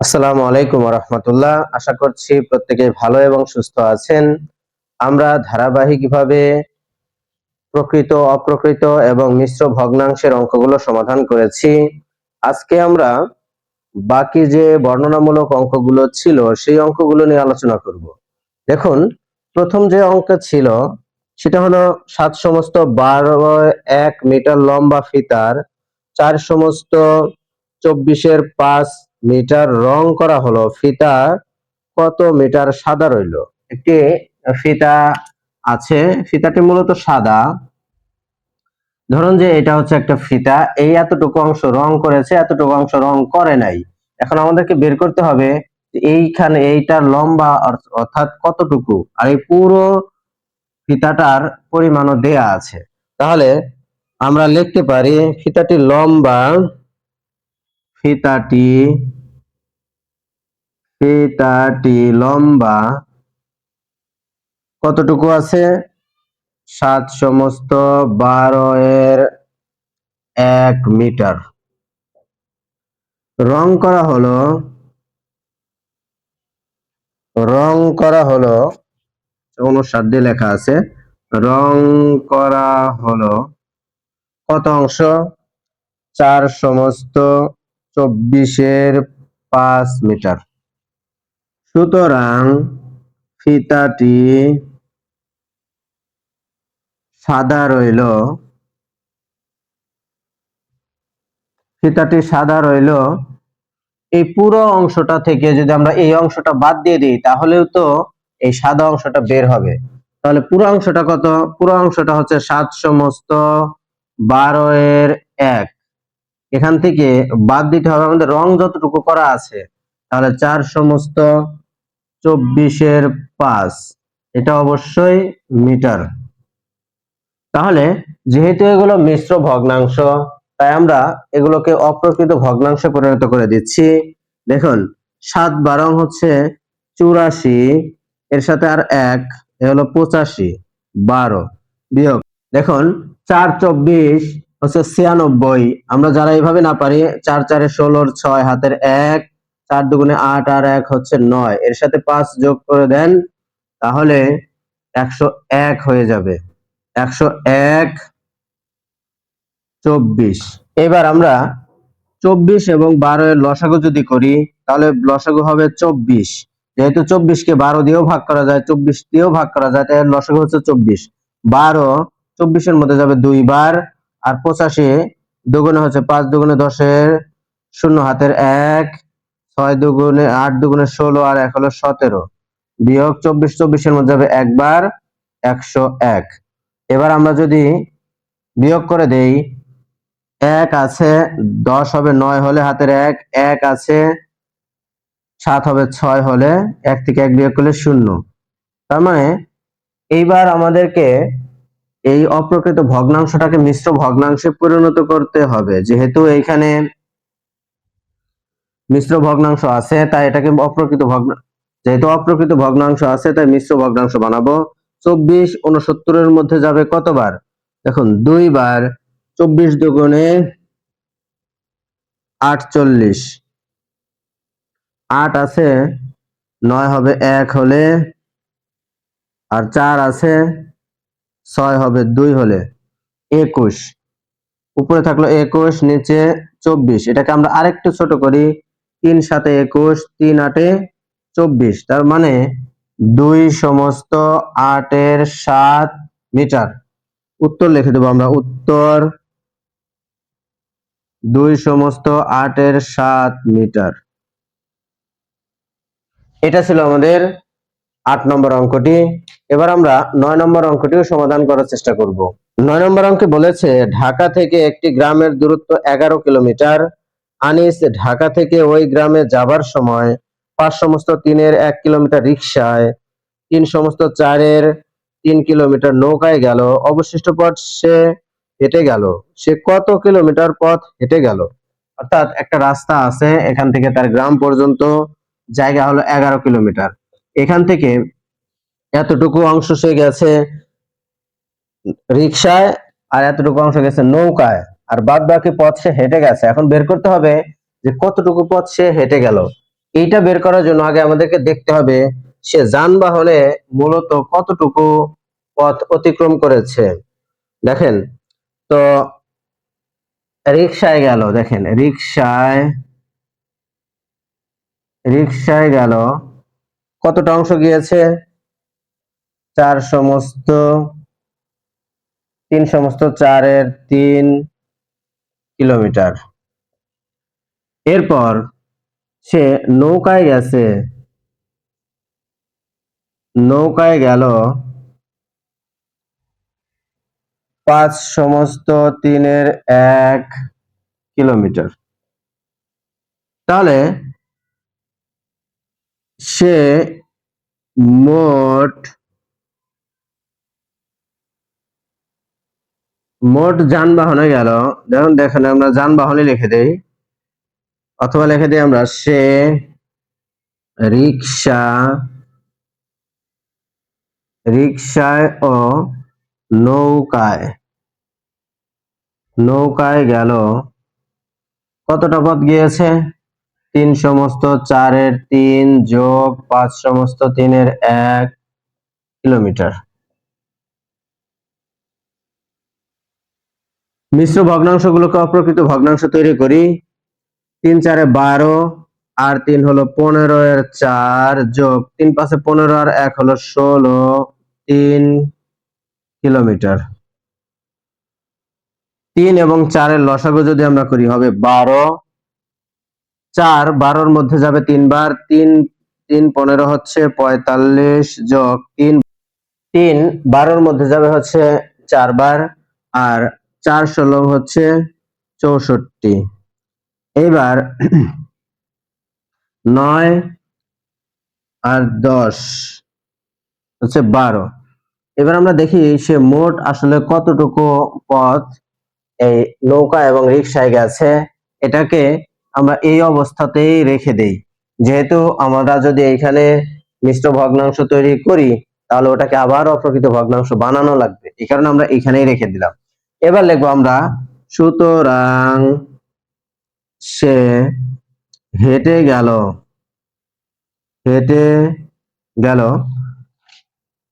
আসসালামু আলাইকুম রহমতুল্লাহ আশা করছি প্রত্যেকে ভালো এবং সুস্থ আছেন। আমরা ধারাবাহিকভাবে প্রকৃত, অপ্রকৃত এবং মিশ্র ভগ্নাংশের অঙ্কগুলো সমাধান করেছি। আজকে আমরা বাকি যে বর্ণনামূলক অঙ্কগুলো ছিল, সেই অঙ্কগুলো নিয়ে আলোচনা করব। দেখুন, প্রথম যে অঙ্ক ছিল, সেটা হলো সাত সমস্ত বারো এক মিটার লম্বা ফিতার, চার সমস্ত চব্বিশের পাঁচ মিটার রং করা হলো। ফিতা কত মিটার সাদা রইল? একটি ফিতা আছে, ফিতাটি মূলত সাদা। ধরুন যে এটা হচ্ছে একটা ফিতা, এই এতটুকু অংশ রং করেছে, এতটুকু অংশ রং করে নাই। এখন আমাদেরকে বের করতে হবে এইখানে এইটার লম্বা অর- অর্থাৎ কতটুকু? আর এই পুরো ফিতাটার পরিমাণও দেয়া আছে। তাহলে আমরা লিখতে পারি ফিতাটি লম্বা, ফিতাটি ফিতাটি লম্বা। কতটুকু আছে? সাত সমস্ত বারো এর এক মিটার। রং করা হলো, রং করা হলো অনুসার দিয়ে লেখা আছে, রং করা হলো কত অংশ? চার সমস্ত চব্বিশের পাঁচ মিটার। সুতরাং ফিতাটি সাদা রইল। ফিতাটি সাদা রইল। এই পুরো অংশটা থেকে যদি আমরা এই অংশটা বাদ দিয়ে দিই, তাহলেও তো এই সাদা অংশটা বের হবে। তাহলে পুরো অংশটা কত? পুরো অংশটা হচ্ছে সাত সমস্ত বারো এর এক। এখান থেকে বাদ দিতে হবে। আমাদের রং যতটুকু করা আছে, তাহলে চার সমস্ত চব্বিশের পাঁচ। এটা অবশ্যই মিটার। তাহলে যেহেতু এগুলো মিশ্র ভগ্নাংশ, তাই আমরা এগুলোকে অপ্রকৃত ভগ্নাংশে পরিণত করে দিচ্ছি। দেখুন, সাত বারং হচ্ছে চুরাশি, এর সাথে আর এক, এ হলো পঁচাশি, বারো বিয়োগ। দেখুন, চার চব্বিশ হচ্ছে ছিয়ানব্বই। আমরা যারা এইভাবে না পারি, চার চারে ষোলোর ছয়, হাতের এক চার দুগুণে আট আর এক হচ্ছে নয়। এর সাথে পাঁচ যোগ করে দেন, তাহলে একশো এক হয়ে যাবে। একশো এক, চব্বিশ। এবার আমরা চব্বিশ এবং বারো এর লসাগু যদি করি, তাহলে লসাগু হবে চব্বিশ। যেহেতু চব্বিশকে বারো দিয়েও ভাগ করা যায়, চব্বিশ দিয়েও ভাগ করা যায়, তাই লসাগু হচ্ছে চব্বিশ। বারো চব্বিশের মধ্যে যাবে দুই বার আর পঁচাশি দুগুণে হচ্ছে পাঁচ দুগুণে দশের শূন্য হাতের এক ছয় দুগুণে আট দুগুণে ষোলো আর এক হলো সতেরো। বিয়োগ চব্বিশ চব্বিশের মধ্যে যাবে একবার একশো এক। এবার আমরা যদি বিয়োগ করে দেই, এক আছে দশ হবে নয় হলে হাতের এক এক আছে সাত হবে ছয় হলে এক থেকে এক বিয়োগ করলে শূন্য। তার মানে এইবার আমাদেরকে এই অপ্রকৃত ভগ্নাংশটাকে মিশ্র ভগ্নাংশে পরিণত করতে হবে। যেহেতু এইখানে মিশ্র ভগ্নাংশ আছে, তাই এটাকে অপ্রকৃত ভগ্ন, যেহেতু অপ্রকৃত ভগ্নাংশ আছে, তাই মিশ্র ভগ্নাংশ বানাবো। চব্বিশ উনসত্তরের মধ্যে যাবে কতবার? দেখুন, দুইবার, চব্বিশ দুগুণে আটচল্লিশ। আট আছে, নয় হবে এক হলে, আর চার আছে, ছয় হবে দুই হলে, একুশ। উপরে থাকল একুশ, নিচে চব্বিশ। এটাকে আমরা আরেকটু ছোট করি তিন সাথে একুশ, তিন আটে চব্বিশ। তার মানে দুই সমস্ত আটের সাত মিটার। উত্তর লিখে দেবো আমরা, উত্তর। দুই সমস্ত আটের সাত মিটার। এটা ছিল আমাদের আট নম্বর অঙ্কটি। এবার আমরা নয় নম্বর অঙ্কটিও সমাধান করার চেষ্টা করব। নয় নম্বর অঙ্কে বলেছে, ঢাকা থেকে একটি গ্রামের দূরত্ব এগারো কিলোমিটার। আনিস ঢাকা থেকে ওই গ্রামে যাবার সময় পাঁচ সমস্ত তিনের এক কিলোমিটার রিক্সায় তিন সমস্ত চারের তিন কিলোমিটার নৌকায় গেল। অবশিষ্ট পথ সে হেঁটে গেল। সে কত কিলোমিটার পথ হেঁটে গেল? অর্থাৎ একটা রাস্তা আছে, এখান থেকে তার গ্রাম পর্যন্ত জায়গা হলো এগারো কিলোমিটার। এখান থেকে এতটুকু অংশ সে গেছে রিক্সায় আর এতটুকু অংশ গেছে নৌকায়। আর বাদ বাকি পথ সে হেঁটে গেছে। এখন বের করতে হবে যে কতটুকু পথ সে হেঁটে গেল। এইটা বের করার জন্য আগে আমাদেরকে দেখতে হবে সে যানবাহনে মূলত কতটুকু পথ অতিক্রম করেছে। দেখেন, তো রিক্সায় গেল, দেখেন রিক্সায় রিক্সায় গেল। কতটা অংশ গিয়েছে? চার সমস্ত, তিন সমস্ত, চারের তিন কিলোমিটার। এরপর সে নৌকায় গেছে। নৌকায় গেল পাঁচ সমস্ত তিনের এক কিলোমিটার। তাহলে সে মোট মোট যানবাহনে গেল, দেখুন, দেখেন, আমরা যানবাহনে লিখে দেই। অথবা লিখে দিই আমরা সে, রিক্সা, রিক্সায় ও নৌকায়। নৌকায় গেল। কতটা পথ গিয়েছে? তিন সমস্ত, চারের তিন যোগ পাঁচ সমস্ত, তিনের এক কিলোমিটার। মিশ্র ভগ্নাংশগুলোকে অপ্রকৃত ভগ্নাংশ তৈরি করি। তিন চারে বারো, আর তিন হলো পনেরো এর চার যোগ তিন পাশে পনেরো, আর এক হলো ষোলো, তিন কিলোমিটার। তিন এবং চারের লসাগু যদি আমরা করি, হবে বারো। চার বারোর মধ্যে যাবে তিনবার, তিন তিন পনেরো হচ্ছে পঁয়তাল্লিশ যোগ তিন। তিন বারোর মধ্যে যাবে হচ্ছে চারবার, আর চার ষোলো হচ্ছে চৌষট্টি। এইবার নয় আর দশ হচ্ছে বারো। এবার আমরা দেখি সে মোট আসলে কতটুকু পথ এই নৌকা এবং রিক্সায় গেছে, এটাকে আমরা এই অবস্থাতেই রেখে দেই। যেহেতু আমরা যদি এখানে মিশ্র ভগ্নাংশ তৈরি করি, তাহলে ওটাকে আবার অপ্রকৃত ভগ্নাংশ বানানো লাগবে। এই কারণে আমরা এখানেই রেখে দিলাম। এবার লিখব আমরা, সুতরাং সে হেঁটে গেল হেঁটে গেল।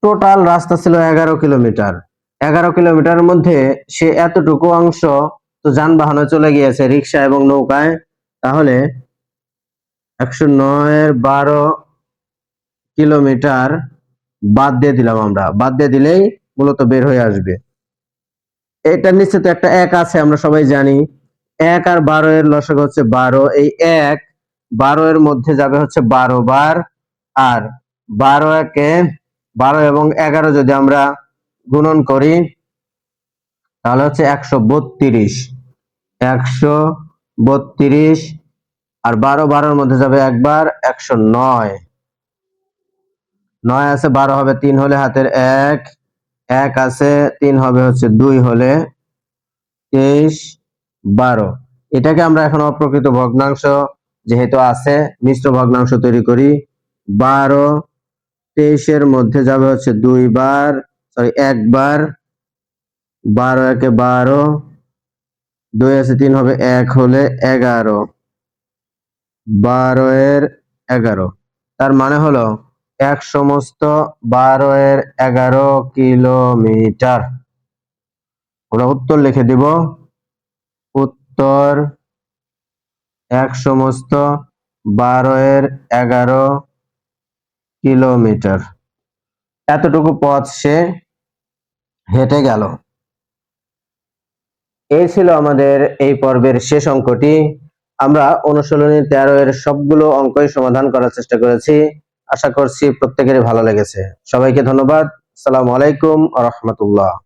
টোটাল রাস্তা ছিল এগারো কিলোমিটার। এগারো কিলোমিটারের মধ্যে সে এতটুকু অংশ তো যানবাহনে চলে গিয়েছে, রিক্সা এবং নৌকায়। তাহলে একশো নয়ের বারো কিলোমিটার বাদ দিয়ে দিলাম আমরা। বাদ দিয়ে দিলেই মূলত বের হয়ে আসবে। এটার নিচে তো একটা এক আছে, আমরা সবাই জানি। এক আর বারো এর লসক হচ্ছে বারো। এই এক বারো এর মধ্যে যাবে হচ্ছে বারো বার। আর বারো একে বারো এবং এগারো যদি আমরা গুণন করি, তাহলে হচ্ছে একশো বত্রিশ। একশো বত্রিশ। আর বারো বারোর মধ্যে যাবে একবার একশো নয়। নয় আছে, বারো হবে তিন হলে হাতের এক। এক আছে, তিন হবে হচ্ছে দুই হলে তেইশ, বারো। এটাকে আমরা এখন অপ্রকৃত ভগ্নাংশ যেহেতু আছে, মিশ্র ভগ্নাংশ তৈরি করি, বারো তেইশের মধ্যে যাবে হচ্ছে দুইবার সরি একবার। বারো একে বারো, দুই আছে, তিন হবে এক হলে এগারো। বারো এর এগারো। তার মানে হলো এক সমস্ত বারো এর এগারো কিলোমিটার। আমরা উত্তর লিখে দিব। উত্তর, এক সমস্ত বারো এর এগারো কিলোমিটার। এতটুকু পথ সে হেঁটে গেল। এই ছিল আমাদের এই পর্বের শেষ অঙ্কটি। আমরা অনুশীলনী তেরো এর সবগুলো অঙ্কই সমাধান করার চেষ্টা করেছি। আশা করছি প্রত্যেকেরই ভালো লেগেছে। সবাইকে ধন্যবাদ। সালাম আলাইকুম রহমতুল্লাহ।